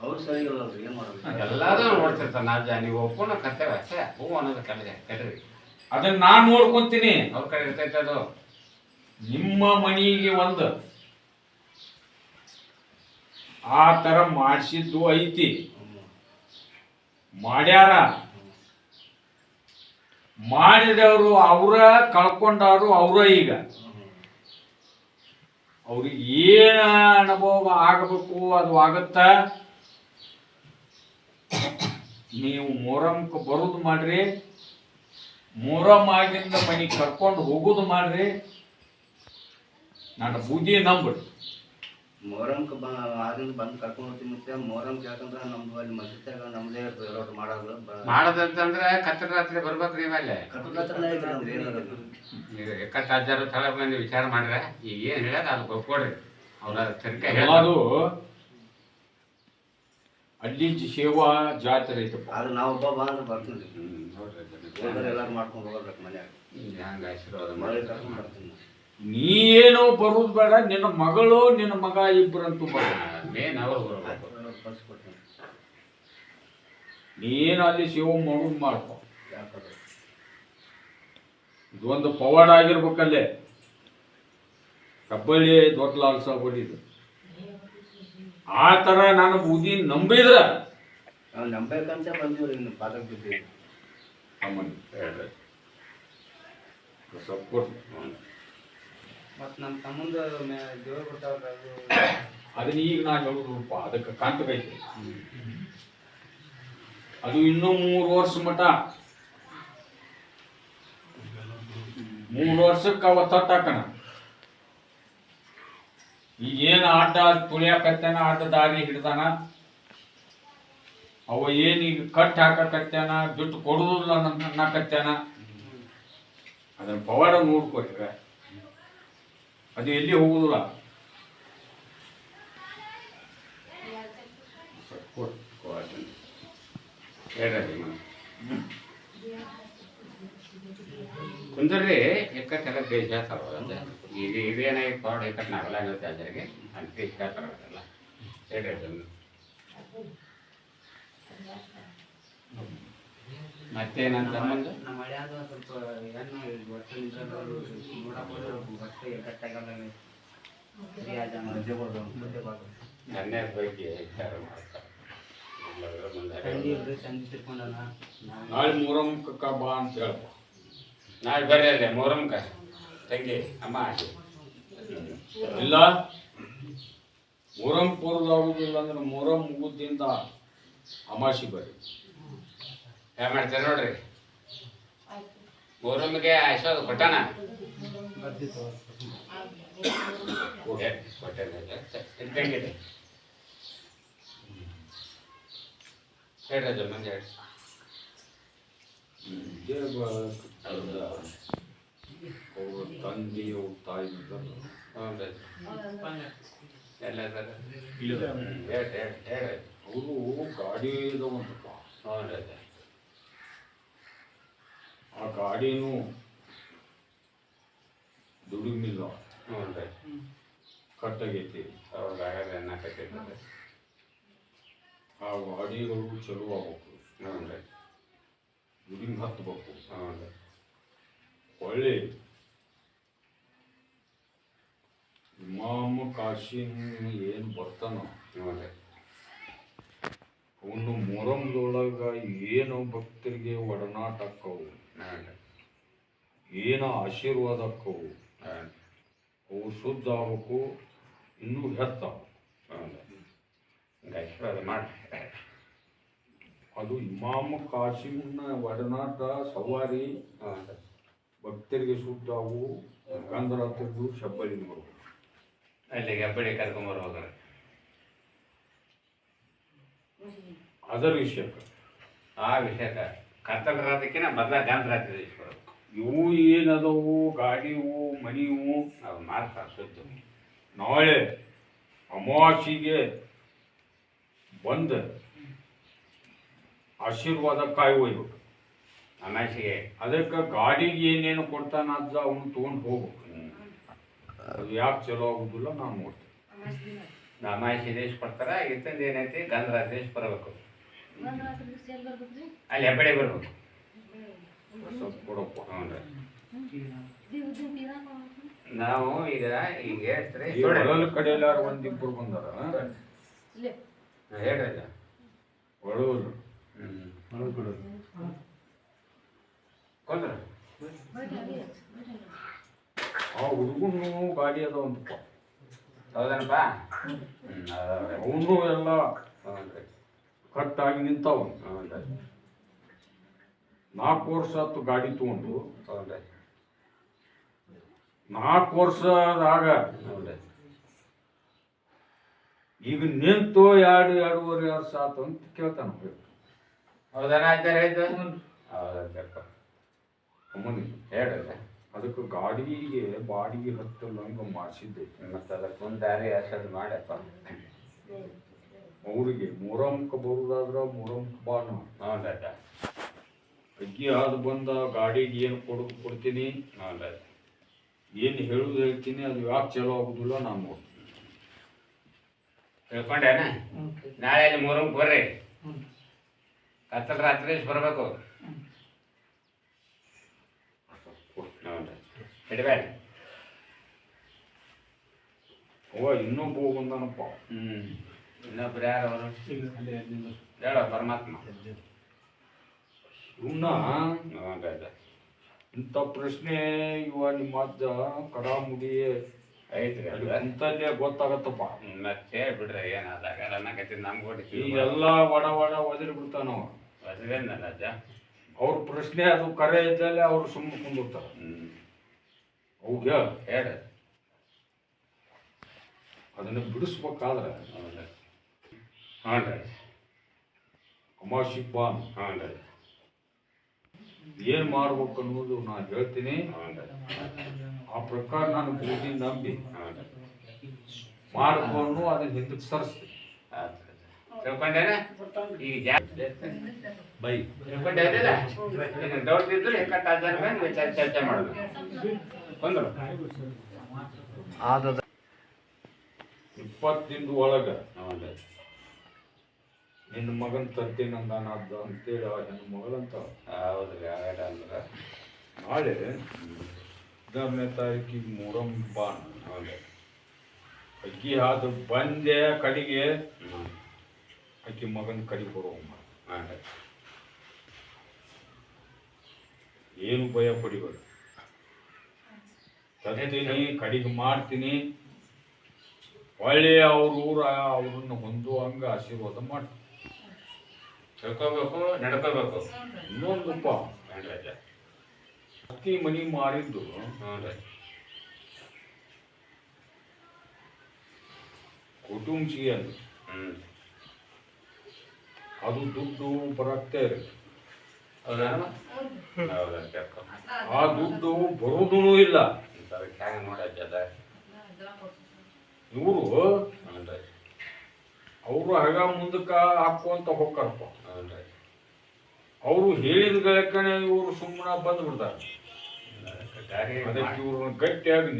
ಅವ್ರು ಸರಿ ಇಲ್ಲ ಏನು ಮಾಡೋದು? ಎಲ್ಲಾರು ನೋಡ್ತಿರ್ತಾರ ನಾಜ ನೀವು ಒಪ್ಪನ ಕರ್ತೇವೆ ಅಷ್ಟೇ. ಹೂ ಅನ್ನೋದು ಕಲೆ ಕೆಡ್ರಿ ಅದನ್ನ ನಾನು ನೋಡ್ಕೊಂತೀನಿ. ಅವ್ರ ಕಡೆ ಇರ್ತೈತೆ ಅದು. ನಿಮ್ಮ ಮನೆಗೆ ಒಂದು. ಆ ತರ ಮಾಡಿಸಿದ್ದು ಐತಿ. ಮಾಡ್ಯಾರ. ಮಾಡಿದವರು ಅವರ ಕಳ್ಕೊಂಡವರು ಅವರ ಈಗ. ಅವ್ರಿಗೆ ಏನ ಅನುಭವ ಆಗಬೇಕು, ಅದು ಆಗತ್ತ? ನೀವು ಮೊರಮ್ಕ ಬರುದು ಮಾಡ್ರಿ. ಮೊರಮ್ ಆಗಿಂದ ಮನೆಗೆ ಕರ್ಕೊಂಡು ಹೋಗುದು ಮಾಡ್ರಿ. ನನ್ನ ಬುದ್ಧಿ ನಂಬಿಡ್ರಿ ಮೊಹರಂಕ್ಕೆ ಬ ಆಗಿಂದ ಬಂದು ಕರ್ಕೊಂಡು ಹೋಗ್ತೀನಿ ಮತ್ತೆ ಮೊಹರಂಕ್ ಯಾಕಂದ್ರೆ ನಮ್ದು ಅಲ್ಲಿ ಮಸ್ಜಿದ್ದಾಗ ನಮ್ಮದೇ ರೋಡ್ ಮಾಡೋದು ಮಾಡೋದಂತಂದ್ರೆ ಕತ್ತಲ ರಾತ್ರಿ ಬರ್ಬೇಕ್ರಿ ಮೇಲೆ ನಮ್ದು ಎಕ್ಕಟ್ಟ ಅಜ್ಜಾರು ತಳ ಬಂದು ವಿಚಾರ ಮಾಡ್ರೆ ಈಗ ಏನ್ ಹೇಳ್ಯಾರ ಅದು ಒಪ್ಕೊಡ್ರಿ. ಅವ್ರ ತನಿಖೆ ಹೇಳೋದು ಅಲ್ಲಿ ಸೇವಾ ಜಾತ್ರೆ ಐತಪ್ಪ. ಅದು ನಾವು ಒಬ್ಬ ಬಾ ಅಂದ್ರೆ ಬರ್ತೀನಿ ನೋಡ್ರಿ ಎಲ್ಲರೂ ಮಾಡ್ಕೊಂಡು ಹೋಗ್ಬೇಕು ಮನ್ಯಾಗ. ಹಂಗ ಆಶೀರ್ವಾದ ಮಳೆ ಮಾಡಿ. ಕರ್ಕೊಂಡು ಬರ್ತೀನಿ. ನೀ ಏನೋ ಬರುದು ಬೇಡ ನಿನ್ನ ಮಗಳು ನಿನ್ನ ಮಗ ಇಬ್ಬರಂತೂ ಬರ ಮೇನ್ ಅವರು ಬರ್ಬೇಕು. ನೀನು ಅಲ್ಲಿ ಶಿವ ಮಗು ಮಾಡ್ಕೊ. ಯಾಕಂದ್ರೆ ಇದೊಂದು ಪವಾಡ ಆಗಿರ್ಬೇಕಲ್ಲೇ. ಕಬ್ಬಳ್ಳಿ ದೊಡ್ಡ ಲಾಲ್ ಸಾಬ್ ಹೊಡಿದು ಆ ತರ ನಾನು ಬುದ್ಧಿ ನಂಬಿದ್ರ ನಂಬೇಕಂತ ಬಂದೀವ್ರಿ ಇನ್ನು ಪಾದಕ್ಕೆ ಬಿದ್ದೀವಿ ಅಮ್ಮನ್. ಕೊಡ್ರಿ. ಮತ್ತು ನಮ್ಮ ತಮ್ಮಂದು ದೇವ್ರು ಅದನ್ನ ಈಗ ನಾ ಹೇಳುದಪ್ಪ ಅದಕ್ಕೆ ಕಾಂತಕೈತಿ ಅದು ಇನ್ನೂ ಮೂರು ವರ್ಷ ಮಟ ಮೂರು ವರ್ಷಕ್ಕೆ ಅವ ತಟ್ಟಾಕಣ ಈಗ ಏನು ಆಟ ತುಳಿಯಾಕತ್ತೇನ ಆಟ ದಾರಿ ಹಿಡ್ದಾನ. ಅವ ಏನ್ ಈಗ ಕಟ್ ಹಾಕಕತ್ತಾನ ದುಡ್ಡು ಕೊಡುದಿಲ್ಲ ಅನ್ನಕತ್ತೇನ. ಅದನ್ನ ಪವಾಡ ನೋಡ್ಕೊಟ್ರೆ ಅದು ಎಲ್ಲಿ ಹೋಗುದಿಲ್ಲ. ಹೇಳ್ರಿ ಎಕ್ಕ ಎಕ್ಕಟ್ಟೆಲ್ಲ ಬೇಜ ಅದಂತೆ ಈಗ ಇದೇನಾಗಿ ಪಾಡ್ ಎಕ್ಕ ನಾವೆಲ್ಲ ಹೇಳ್ತಾ ಇದ್ದಾರೆ ಅಂತ ಹೇಳ್ತಾರ ಅದೆಲ್ಲ ಹೇಳ್ರಿ ಅದನ್ನು ಮತ್ತೇನಂತ ತಮ್ಮಂದು ನಮ್ಮ ಮಳ್ಯಾದ ಸ್ವಲ್ಪ ಏನು ಬಟ್ಟೆ ನೋಡಕ್ಕೆ ಬಟ್ಟೆ ಕಟ್ಟಾಗಲ್ಲ ನನ್ನ ಬಗ್ಗೆ ವಿಚಾರ ನಾಳೆ ಮೂರಮ್ಮಕ್ಕ ಬಾ ಅಂತ ಹೇಳ್ಬ ನಾಳೆ ಬರ್ರಿ ಅಲ್ಲೇ ಕ ತಂಗಿ ಅಮ್ಮ ಇಲ್ಲ. ಮೂರಮ್ ಪೂರ್ದಾಗುದಿಲ್ಲ ಅಂದ್ರೆ ಮೂರಂ ಮುಗುದಿಂದ ಅಮಾಸಿ ಬರ್ರಿ. ಯಾವ ಮಾಡ್ತೇನೆ ನೋಡ್ರಿ? ಗೋರಮ್ಮಿಗೆ ಆಶೀರ್ವಾದ ಕೊಟ್ಟಣ ತಂಗಿದೆ ಹೇಳ್ರಿ ಅದು ಮಂದಿ ಹೇಳಿ ಇದೇ. ಬ- ಅವ್ರ ಅವ್ರ ತಂದೆ ಅವ್ರ ತಾಯಿ ಎಲ್ಲ ಹೇಳ್ರಿ ಹೇಳ್ರಿ ಹೇಳ್ರಿ. ಅವರು ಗಾಡಿ ಇದಾವಂತಪ್ಪ. ಹ್ಞೂ ರೀ ಆ ಗಾಡಿನೂ ದುಡಿಮಿಲ್ಲ. ಹ್ಞೂ ರೀ ಕಟ್ಟಾಗೈತಿ. ಅನ್ನಕತ್ತಿದ್ದಾರೆ ಆ ಗಾಡಿಗಳು ಚಲೋ ಆಗ್ಬೇಕು. ದುಡಿಮ್ ರೀ ದುಡಿಮೆ ರೀ ಒಳ್ಳೆ ಇಮಾಮ ಕಾಶಿನ ಏನು ಬರ್ತಾನ. ಹ್ಞೂ ರೀ ಅವನು ಮೊರಂದೊಳಗ ಏನು ಭಕ್ತರಿಗೆ ಒಡನಾಟ ರೀ ಏನು ಆಶೀರ್ವಾದ ಆಕ್ಕವು ಹ್ಞೂ ಅವು ಶುದ್ಧ ಆಗಬೇಕು ಇನ್ನೂ ಆಶೀರ್ವಾದ ಮಾಡಿ ಅದು ಇಮಾಮ್ ಕಾಶಿಮ್ನ ಒಡನಾಟ ಸವಾರಿ ಭಕ್ತರಿಗೆ ಶುದ್ಧ ಅವು ಗಂಧರ ಶಬ್ಬಲಿ ಬರ್ಬೇಕು ಅಲ್ಲಿಗೆ ಹಬ್ಬಡಿ ಕರ್ಕೊಂಬರ್ಬೇಕು ಅದರ ವಿಷಯಕ್ಕೆ. ಆ ವಿಷಯಕ್ಕೆ. ಕರ್ತನ ರಾತ್ರಿಕಿನ ಮೊದಲ ಗಾಂಧ ಇಸ್ಕೊಡ್ಬೇಕು ಇವು ಏನದವು ಗಾಡಿವು ಮನಿವು ಅದು ಮಾಡ್ತಾರೆ ಸುದ್ದು ನಾಳೆ ಅಮಾವಾಸಿಗೆ ಬಂದು ಆಶೀರ್ವಾದ ಕಾಯಿ ಒಯ್ಬೇಕು. ಅಮಾಸಿಗೆ ಅದಕ್ಕೆ ಗಾಡಿಗೆ ಏನೇನು ಕೊಡ್ತಾನ ಅಜ್ಜ ಅವನು ತೊಗೊಂಡು ಹೋಗ್ಬೇಕು. ಅದು ಯಾಕೆ ಚಲೋ ಆಗುದಿಲ್ಲ ನಾನು ನೋಡ್ತೀನಿ. ಅಮಾವಾಸ್ಯೆ ದೇಶ ಕೊಡ್ತಾರೆ ಇತ್ತಂದು ಏನೈತಿ? ಗಂಧರಾಜ ದೇಶ ಬರಬೇಕು. ಅಲ್ಲಿ ಹೆಬ್ಬಡೆ ಬರ್ಬೇಕು. ಕೊಡಪ್ಪ ಹ್ಞೂ ನಾವು ಈಗ ಈಗ ಹೇಳ್ತೀರಿ ಈ ಕಡೆ ಕಡೆಯಲ್ಲಿ ಒಂದು ಇಬ್ಬರು ಬಂದಾರ. ಹೇಳ್ರಿ ಅಜ್ಜ. ಒಳೂರು ಹ್ಮ್ ಕೊಂದ್ರ ಆ ಹುಡುಗನು ಗಾಡಿ ಅದ ಒಂದು ಹೌದನಪ್ಪ? ಹ್ಞೂ. ಅವನು ಎಲ್ಲ ಹ್ಞೂನ್ರಿ ಕಟ್ಟಾಗಿ ನಿಂತಾವ. ನಾಲ್ಕು ವರ್ಷ ಆತು ಗಾಡಿ ತಗೊಂಡು. ನಾಲ್ಕು ವರ್ಷದಾಗ ಈಗ ನಿಂತು ಎರಡು ಎರಡೂವರೆ ವರ್ಷ ಆತು ಅಂತ ಕೇಳ್ತಾನ ಹೇಳ ಅದಕ್ಕೆ ಗಾಡಿಗೆ ಬಾಡಿಗೆ ಹತ್ತಲ್ಲ ಹಂಗ ಮಾಡಿಸಿದ್ದೆ. ಮತ್ತೆ ಅದಕ್ಕೊಂದು ದಾರಿ ಹೆಸರು ಮಾಡಪ್ಪ ಅವ್ರಿಗೆ ಮೂರಮ್ಕ ಬರುದಾದ್ರೆ ಮೂರಮ್ಕ ಬಾ ನಾವು ಹ್ಞೂನ್ರಿ ಅಗ್ಗಿ ಆದ ಬಂದ ಗಾಡಿಗೆ ಏನು ಕೊಡು ಕೊಡ್ತೀನಿ? ಹ್ಞೂನ್ರಿ ಅಜ್ಜ ಏನು ಹೇಳುದು ಹೇಳ್ತೀನಿ ಅದು ಯಾಕೆ ಚಲೋ ಆಗುದಿಲ್ಲ ನಾನು ನೋಡ್ತೀನಿ. ತಿಳ್ಕೊಂಡೇನ? ನಾಳೆ ಅಲ್ಲಿ ಮೂರಕ್ಕೆ ಬರ್ರಿ. ಕತ್ತಲ ರಾತ್ರಿ ಬರಬೇಕು. ಹಿಡ್ಬೇಡ. ಅವ ಇನ್ನೊಬ್ಬ ಬಂದಾನಪ್ಪ. ಹ್ಞೂ ಇನ್ನೊಬ್ರು ಯಾರು ಅವರು ಹೇಳ ಪರಮಾತ್ಮ. ಅಜ್ಜ ಇಂಥ ಪ್ರಶ್ನೆ ಇವ ನಿಮ್ಮ ಅಜ್ಜ ಕಡಾಮುಡಿ ಐತ್ರಿ. ಅಲ್ಲಿ ಎಂತಲ್ಲೇ ಗೊತ್ತಾಗತ್ತಪ್ಪ. ಮತ್ತೆ ಬಿಡ್ರಿ ಏನಾದಾಗ? ಅನ್ನಕತ್ತಿ ನಮ್ಗೆ ಎಲ್ಲ ಒಡ ಒಡ ಒದರಿ ಬಿಡ್ತಾನವ ಮದುವೆನಲ್ಲ ಅಜ್ಜ? ಅವ್ರ ಪ್ರಶ್ನೆ ಅದು ಕರೆ ಇದ್ದಲ್ಲೇ ಅವ್ರು ಸುಮ್ಮನೆ ಕುಂದಿರ್ತಾರ ಹ್ಞೂ ಹೇಳ. ಅದನ್ನು ಅದನ್ನ ಬಿಡಿಸ್ಬೇಕಾದ್ರೆ ಹ್ಞೂನ್ರಿ ಅಮಾಶಿ ಬಾ ಹ್ಞೂನ್ರಿ ಏನ್ ಮಾಡ್ಬೇಕು ಅನ್ನೋದು ನಾ ಹೇಳ್ತೀನಿ. ಆ ಪ್ರಕಾರ ನಾನು ಪ್ರೀತಿ ನಂಬಿ. ಮಾಡ್ಕೊಂಡು ಅದನ್ನ ಹಿಂದಕ್ಕೆ ಸರಿಸ್ತೀನಿ ಆಯ್ತು. ತಿಳ್ಕೊಂಡೇನ ಈಗ ಬೈ. ತಿಳ್ಕೊಂಡೆ ಡೌಟ್ ಇದ್ರೆ ಹೆಕ್ಕಟ್ಟ ಆಧಾರ ಮೇಲೆ ವಿಚಾರ ಚರ್ಚೆ ಮಾಡೋದು ಬಂದ್ರು? ಇಪ್ಪತ್ತು ದಿನದ ಒಳಗ. ನಿನ್ನ ಮಗನ್ ತರ್ತೀನಿ ನಾದ್ದು ಅಂತೇಳಿ ಆ ಹೆಣ್ಣು ಮಗಳಂತ. ಹೌದು ಹಾಗಾದ್ರೆ ಅಂದ್ರೆ. ನಾಳೆ ಹದಿನಾರನೇ ತಾರೀಕಿಗೆ ಮೂರಂ ಬಾನ್ ಹೌದ್ರಿ ಅಕ್ಕಿ ಅದು ಬಂದೆ ಕಡೆಗೆ ಅಕ್ಕಿ ಮಗನ ಕಡೆಗೆ ಬರೋಮ್ಮ ಏನು ಭಯ ಪಡಿಬೇಡ. ತರ್ತೀನಿ ಕಡೆಗೆ ಮಾಡ್ತೀನಿ. ಒಳ್ಳೆಯ ಅವ್ರ ಊರ ಅವ್ರನ್ನ ಹೊಂದುವಂಗೆ ಆಶೀರ್ವಾದ ಮಾಡ್ತೀನಿ. ತಿಳ್ಕೊಬೇಕು ನಡ್ಕೋಬೇಕು ಇನ್ನೊಂದಪ್ಪ ಹ್ಞೂನ್ರಿ ಅಜ್ಜ ಅತ್ತಿ ಮನಿ ಮಾರಿದ್ದು ಹ್ಞೂನ್ರಿ ಕುಟುಂಬಿ ಅಂತ ಹ್ಞೂ ಅದು ದುಡ್ಡು ಬರತ್ತೆ ಹೌದಾ? ಹೌದಾ ಆ ದುಡ್ಡು ಬರೋದೂ ಇಲ್ಲ. ನೋಡಿ ಅಜ್ಜದ ಇವರು ಅವರು ಹಗ ಮುಂದಕ್ಕ ಹಾಕುವಂತ ಹೋಗ್ತಾರಪ್ಪ ಅವರು ಹೇಳಿದ ಗಳಕ್ಕನೆ ಇವರು ಸುಮ್ಮನೆ ಬಂದು ಬಿಡ್ತಾರೆ. ಅದಕ್ಕೆ ಇವ್ರನ್ನ ಗಟ್ಟಿಯಾಗಿ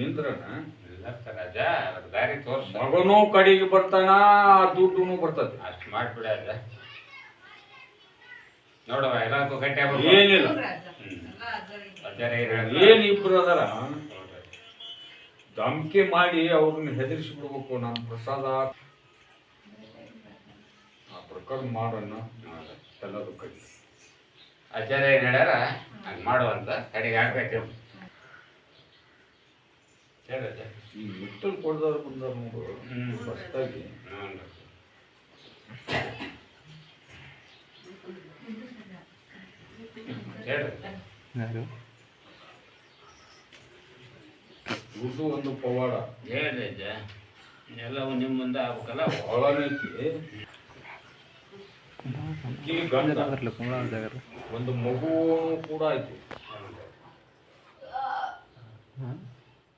ಅದಕ್ಕೆ ದಾರಿ ತೋರ್ಸ. ಮಗನೂ ಕಡೆಗೆ ಬರ್ತಾನ ಆ ದುಡ್ಡು ಬರ್ತದೆ. ಅಷ್ಟು ಮಾಡ್ಬಿಡ ನೋಡುವ ಎಲ್ಲದಕ್ಕೂ ಗಟ್ಟಿ ಆಗ್ಬೇಕು. ಏನಿಲ್ಲ. ಏನು ಇಬ್ರು ಅದರ? ಧಮಕಿ ಮಾಡಿ ಅವ್ರನ್ನ ಹೆದರಿಸಿ ಬಿಡ್ಬೇಕು ನಮ್ಮ ಪ್ರಸಾದ. ಪ್ರಕಾರ ಮಾಡೋಣ ಎಲ್ಲರೂ ಕಡಿ ಆಚಾರ್ಯ ಏನು ಹೇಳ್ಯಾರ ಹಂಗೆ ಮಾಡುವಂತ ಕಡೆಗೆ ಆಗ್ಬೇಕು ಹೇಳಿ ಈ ಮೆಟ್ಟಲು ಕೊಡ್ದವ್ರು ಬಂದವ್ರು ನೋಡು. ಹೇಳ್ರಿ ದುಡ್ಡು ಒಂದು ಪವಾಡ. ಅಜ್ಜ ಎಲ್ಲವೂ ನಿಮ್ಮ ಮುಂದೆ ಆಗ್ಬೇಕಲ್ಲ? ಬಹಳನೈತಿ ಗಂಡ ಒಂದು ಮಗು ಕೂಡ ಐತಿ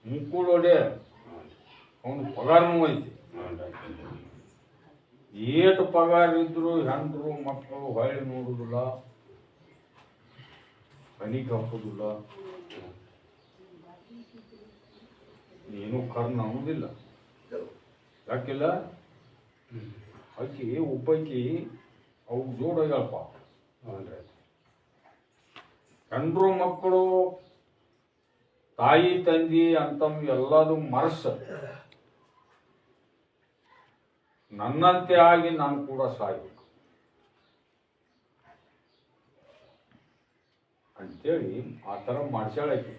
ಮುಕ್ಕುಳೊಡೆ ಅವನು ಪಗಾರನೂ ಐತಿ. ಏಟು ಪಗಾರ ಇದ್ರು ಹೆಂಡ್ರು ಮಕ್ಕಳು ಹೊಳ್ಳಿ ನೋಡುದಿಲ್ಲ. ಕಣಿಗೆ ಹಾಕೋದಿಲ್ಲ ಏನು ಕರ್ನ ಅನ್ನೋದಿಲ್ಲ. ಯಾಕಿಲ್ಲ? ಆಕಿ ಉಪ್ಪೈಕಿ ಅವು ಜೋಡೋಗ್ಯಾಳಪ್ಪ ಹ್ಞೂ ಗಂಡ್ರು ಮಕ್ಕಳು ತಾಯಿ ತಂದಿ ಅಂತಮ್ ಎಲ್ಲದು ಮರಸ. ನನ್ನಂತೆ ಆಗಿ ನಾನು ಕೂಡ ಸಾಯಬೇಕು. ಅಂತೇಳಿ ಆ ಥರ ಮಾಡ್ಸ್ಯಾಳಾಕಿ